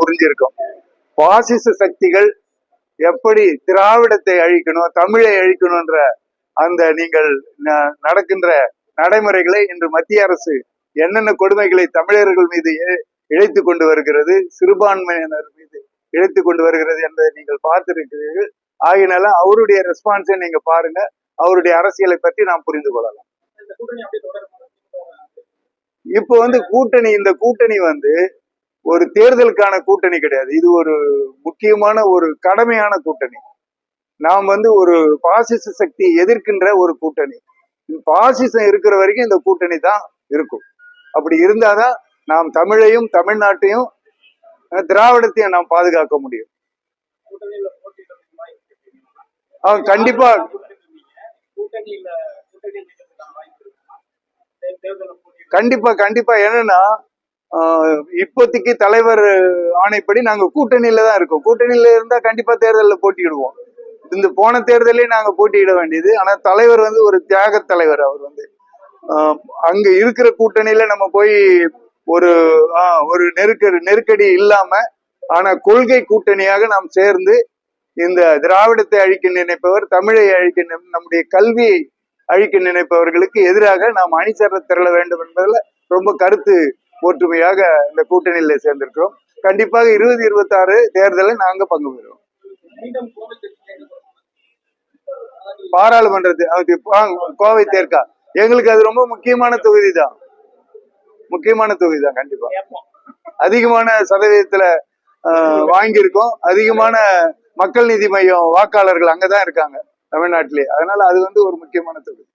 புரிஞ்சிருக்கும். பாசிச சக்திகள் எப்படி திராவிடத்தை அழிக்கணும் தமிழை அழிக்கணும்ன்ற அந்த நீங்கள் நடக்கின்ற நடைமுறைகளை இன்று மத்திய அரசு என்னென்ன கொடுமைகளை தமிழர்கள் மீது இழைத்து கொண்டு வருகிறது சிறுபான்மையினர் மீது இழைத்து கொண்டு வருகிறது என்பதை நீங்கள் பார்த்திருக்கிறீர்கள். ஆகினால அவருடைய ரெஸ்பான்ஸை நீங்க பாருங்க. அவருடைய அரசியலை பற்றி நாம் புரிந்து கொள்ளலாம். இப்போ வந்து கூட்டணி இந்த கூட்டணி வந்து ஒரு தேர்தலுக்கான கூட்டணி கிடையாது. இது ஒரு முக்கியமான ஒரு கடமையான கூட்டணி. நாம் வந்து ஒரு பாசிச சக்தி எதிர்க்கின்ற ஒரு கூட்டணி. பாசிசம் இருக்கிற வரைக்கும் இந்த கூட்டணி தான் இருக்கும். அப்படி இருந்தாதான் நாம் தமிழையும் தமிழ்நாட்டையும் திராவிடத்தையும் நாம் பாதுகாக்க முடியும். ஆ கண்டிப்பா. கண்டிப்பா கண்டிப்பா. என்னன்னா இப்போதைக்கு தலைவர் ஆணைப்படி நாங்க கூட்டணியில தான் இருக்கோம். கூட்டணியில இருந்தா கண்டிப்பா தேர்தலில் போட்டியிடுவோம். இந்த போன தேர்தலே நாங்க போட்டியிட வேண்டியது. ஆனா தலைவர் வந்து ஒரு தியாக தலைவர் அவர் வந்து. அங்க இருக்கிற கூட்டணியில நம்ம போய் ஒரு ஒரு நெருக்கடி நெருக்கடி இல்லாம ஆனா கொள்கை கூட்டணியாக நாம் சேர்ந்து இந்த திராவிடத்தை அழிக்க நினைப்பவர் தமிழை அழிக்க நம்முடைய கல்வியை அழிக்க நினைப்பவர்களுக்கு எதிராக நாம் அணிசர திரள வேண்டும் என்பதில் ரொம்ப கருத்து ஒற்றுமையாக இந்த கூட்டணியில சேர்ந்திருக்கிறோம். கண்டிப்பாக இருபது இருபத்தி ஆறு தேர்தலில் நாங்க பங்கு பெறுவோம். பாராளுமன்றத்து அது பா- கோவை தேர்க்கா எங்களுக்கு அது ரொம்ப முக்கியமான தொகுதி தான் முக்கியமான தொகுதி தான் கண்டிப்பா. அதிகமான சதவீதத்துல வாங்கியிருக்கோம். அதிகமான மக்கள் நீதி மையம் வாக்காளர்கள் அங்கதான் இருக்காங்க தமிழ்நாட்டிலே. அதனால அது வந்து ஒரு முக்கியமான தொகுதி.